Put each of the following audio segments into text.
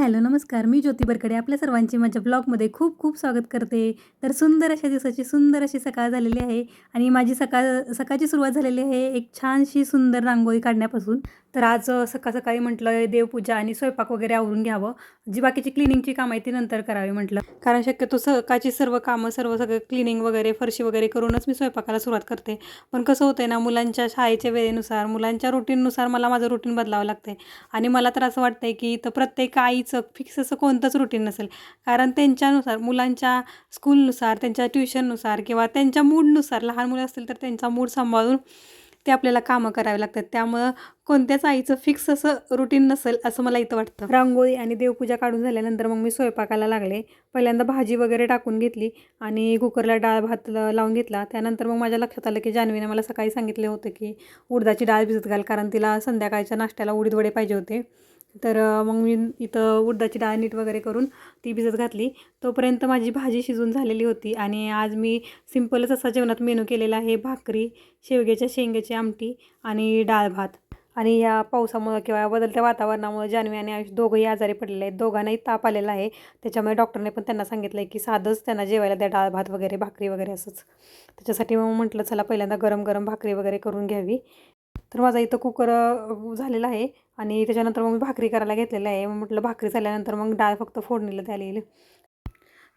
Hello नमस्कार. मी ज्योती बरकडे. आपल्या सर्वांची माझ्या ब्लॉगमध्ये खूप खूप स्वागत करते. तर सुंदर अशा दिवसाची सुंदर अशी सकाळ झालेली आहे आणि माझी सकाळ सकाळची सुरुवात झालेली आहे एक छानशी सुंदर रांगोळी काढण्यापासून. तर आज सकाळ सकाळी म्हटलं देवपूजा आणि स्वयंपाक वगैरे आवरून घ्यावं. जी बाकीची क्लिनिंगची कामं आहे ती नंतर करावी म्हटलं. कारण शक्यतो सकाळची सर्व कामं सर्व सगळं क्लिनिंग वगैरे फरशी वगैरे करूनच मी स्वयंपाकाला सुरुवात करते. पण कसं होतंय ना मुलांच्या शाळेच्या वेळेनुसार मुलांच्या रुटीननुसार मला माझं रुटीन बदलावं लागतंय. आणि मला तर असं वाटतंय की तर प्रत्येक आईचं फिक्स असं कोणतंच रुटीन नसेल. कारण त्यांच्यानुसार मुलांच्या स्कूलनुसार त्यांच्या ट्युशननुसार किंवा त्यांच्या मूडनुसार लहान मुलं असतील तर त्यांचा मूड सांभाळून ते आपल्याला कामं करावे लागतात. त्यामुळं कोणत्याच आईचं फिक्स असं रुटीन नसेल असं मला इथं वाटतं. रांगोळी आणि देवपूजा काढून झाल्यानंतर मग मी स्वयंपाकाला लागले. पहिल्यांदा भाजी वगैरे टाकून घेतली आणि कुकरला डाळ भात लावून घेतला. त्यानंतर मग माझ्या लक्षात आलं की जान्हवीने मला सकाळी सांगितले होते की उडदाची डाळ भिजत घाल कारण तिला संध्याकाळच्या नाश्त्याला उडीद वडे पाहिजे होते. तर मग मी इथं उडदाची डाळ नीट वगैरे करून ती भिजत घातली. तोपर्यंत माझी भाजी शिजून झालेली होती आणि आज मी सिम्पलच असा जेवणात मेनू केलेला आहे भाकरी शेवग्याच्या शेंग्याची आमटी आणि डाळ भात. आणि या पावसामुळं किंवा बदलत्या वातावरणामुळे जान्हवी आणि आयुष दोघंही आजारी पडलेले आहेत. दोघांनाही ताप आलेला आहे. त्याच्यामुळे डॉक्टरने पण त्यांना सांगितलं आहे की साधंच त्यांना जेवायला द्या डाळ भात वगैरे भाकरी वगैरे असंच. त्याच्यासाठी मग म्हटलं चला पहिल्यांदा गरम गरम भाकरी वगैरे करून घ्यावी. तर माझा इथं कुकर झालेला आहे आणि त्याच्यानंतर मग मी भाकरी करायला घेतलेलं आहे. मग म्हटलं भाकरी झाल्यानंतर मग डाळ फक्त फोडणीला द्यायला येईल.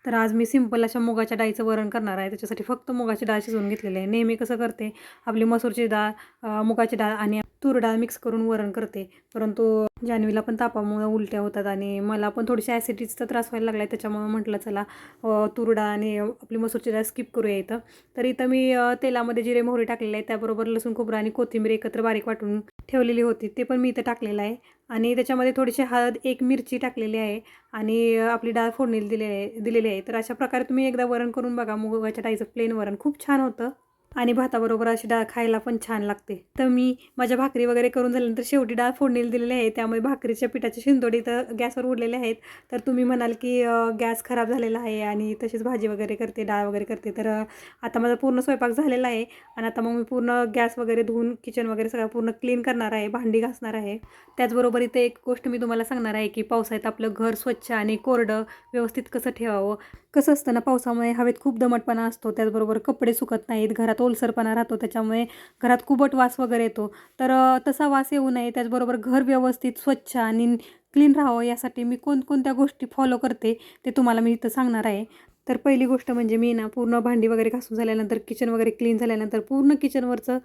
तर आज मी सिंपल अशा मुगाच्या डाळीचं वरण करणार आहे. त्याच्यासाठी फक्त मुगाची डाळ शिजवून घेतलेली आहे. नेहमी कसं करते? आपली मसूरची डाळ मुगाची डाळ आणि तूर डाळ मिक्स करून वरण करते. परंतु जान्हवीला पण तापामुळे उलट्या होतात आणि मला पण थोडीशी ॲसिडिटीचा त्रास व्हायला लागला आहे त्याच्यामुळे म्हटलं चला तुरडा तूर डाळ आणि आपली मसूरची डाळ स्किप करूया इथं. तर इथं मी तेलामध्ये जिरे मोहरी टाकलेले आहे त्याबरोबर लसूण खोबरं आणि कोथिंबीर एकत्र बारीक वाटून ठेवलेली होती. ते पण मी इथं टाकलेलं आहे. आणि त्याच्यामध्ये थोडीशी हळद एक मिरची टाकलेली आहे. आणि आपली डाळ फोडणीला दिलेली आहे दिलेली आहे. तर अशा प्रकारे तुम्ही एकदा वरण करून बघा. मुगाच्या डाळीचं प्लेन वरण खूप छान होतं. आणि भाताबरोबर अशी डाळ खायला पण छान लागते. तर मी माझ्या भाकरी वगैरे करून झाल्यानंतर शेवटी डाळ फोडणीला दिलेली आहे. त्यामुळे भाकरीच्या पिठाचे शिंदोडी तर गॅसवर उडलेले आहेत. तर तुम्ही म्हणाल की गॅस खराब झालेला आहे आणि तशीच भाजी वगैरे करते डाळ वगैरे करते. तर आता माझा पूर्ण स्वयंपाक झालेला आहे आणि आता मग मी पूर्ण गॅस वगैरे धुवून किचन वगैरे सगळं पूर्ण क्लीन करणार आहे भांडी घासणार आहे. त्याचबरोबर इथे एक गोष्ट मी तुम्हाला सांगणार आहे की पावसाळ्यात आपलं घर स्वच्छ आणि कोरडं व्यवस्थित कसं ठेवावं? कसं असतं ना पावसामुळे हवेत खूप दमटपणा असतो. त्याचबरोबर कपडे सुकत नाहीत घरात ओलसरपणा राहतो त्याच्यामुळे घरात कुबट वास वगैरे येतो. तर तसा वास येऊ नये त्याचबरोबर घर व्यवस्थित स्वच्छ आणि क्लीन राहावं यासाठी मी कोणकोणत्या गोष्टी फॉलो करते ते तुम्हाला मी इथं सांगणार आहे. तर पहिली गोष्ट म्हणजे मी ना पूर्ण भांडी वगैरे घासून झाल्यानंतर किचन वगैरे क्लीन झाल्यानंतर पूर्ण किचनवरचं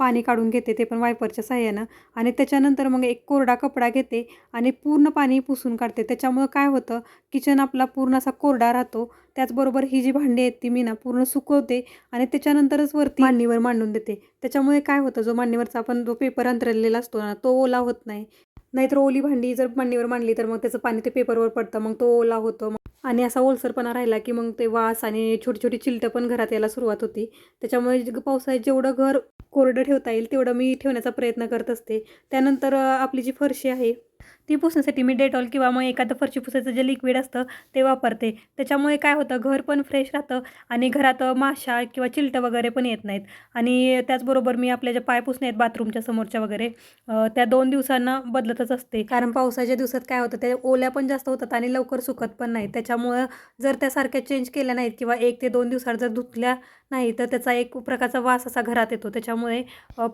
पाणी काढून घेते ते पण वायपरच्या साह्यानं. आणि त्याच्यानंतर मग एक कोरडा कपडा घेते आणि पूर्ण पाणी पुसून काढते. त्याच्यामुळं काय होतं किचन आपला पूर्ण असा कोरडा राहतो. त्याचबरोबर ही जी भांडी आहेत ती मी ना पूर्ण सुकवते आणि त्याच्यानंतरच वरती मांडणीवर मांडून देते. त्याच्यामुळे काय होतं जो मांडणीवरचा आपण जो पेपर अंतरलेला असतो ना तो ओला होत नाही. नाहीतर ओली भांडी जर मांडणीवर मांडली तर मग त्याचं पाणी ते पेपरवर पडतं. मग तो ओला होतो. मग आणि असा ओलसरपणा राहिला की मग ते वास आणि छोटी छोटी चिलटं पण घरात यायला सुरुवात होती. त्याच्यामुळे पावसाळ्यात जेवढं घर कोरडं ठेवता येईल तेवढं मी ठेवण्याचा प्रयत्न करत असते. त्यानंतर आपली जी फरशी आहे ती पुसण्यासाठी मी डेटॉल किंवा मग एखादं फरशी पुसायचं जे लिक्विड असतं ते वापरते. त्याच्यामुळे काय होतं घर पण फ्रेश राहतं आणि घरात माशा किंवा चिलटं वगैरे पण येत नाहीत. आणि त्याचबरोबर मी आपल्या ज्या पाय पुसणे आहेत बाथरूमच्या समोरच्या वगैरे त्या दोन दिवसांना बदलतच असते. कारण पावसाच्या दिवसात काय होतं त्या ओल्या पण जास्त होतात आणि लवकर सुकत पण नाहीत. त्याच्यामुळं जर त्यासारख्या चेंज केल्या नाहीत किंवा एक ते दोन दिवसात जर धुतल्या नाही तर त्याचा एक प्रकारचा वास असा घरात येतो. त्याच्यामुळे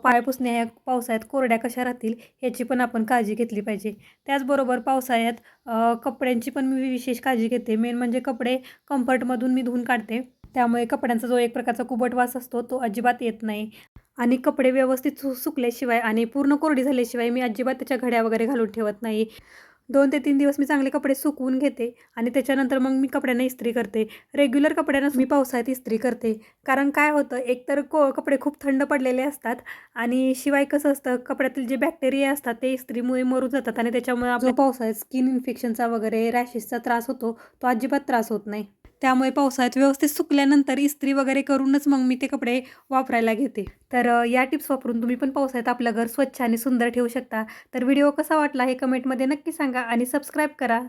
पाय पुसण्या ह्या पावसाळ्यात कोरड्या कशा राहतील याची पण आपण काळजी घेतली पाहिजे. त्याचबरोबर पावसाळ्यात कपड्यांची पण मी विशेष काळजी घेते. मेन म्हणजे कपडे कम्फर्टमधून मी धुवून काढते. त्यामुळे कपड्यांचा जो एक प्रकारचा कुबट वास असतो तो अजिबात येत नाही. आणि कपडे व्यवस्थित सु सुकल्याशिवाय आणि पूर्ण कोरडी झाल्याशिवाय मी अजिबात त्याच्या घड्या वगैरे घालून ठेवत नाही. दोन ते तीन दिवस मी चांगले कपडे सुकवून घेते आणि त्याच्यानंतर मग मी कपड्यांना इस्त्री करते. रेग्युलर कपड्यांनाच मी पावसाळ्यात इस्त्री करते. कारण काय होतं एकतर को कपडे खूप थंड पडलेले असतात आणि शिवाय कसं असतं कपड्यातील जे बॅक्टेरिया असतात ते इस्त्रीमुळे मरून जातात आणि त्याच्यामुळे आपल्या पावसाळ्यात स्किन इन्फेक्शनचा वगैरे रॅशेसचा त्रास होतो तो अजिबात त्रास होत नाही. त्यामुळे पावसाळ्यात व्यवस्थित सुकल्यानंतर इस्त्री वगैरे करूनच मग मी ते कपडे वापरायला घेते. तर या टिप्स वापरून तुम्ही पण पावसाळ्यात आपलं घर स्वच्छ आणि सुंदर ठेवू शकता. तर व्हिडिओ कसा वाटला हे कमेंटमध्ये नक्की सांगा आणि सबस्क्राईब करा.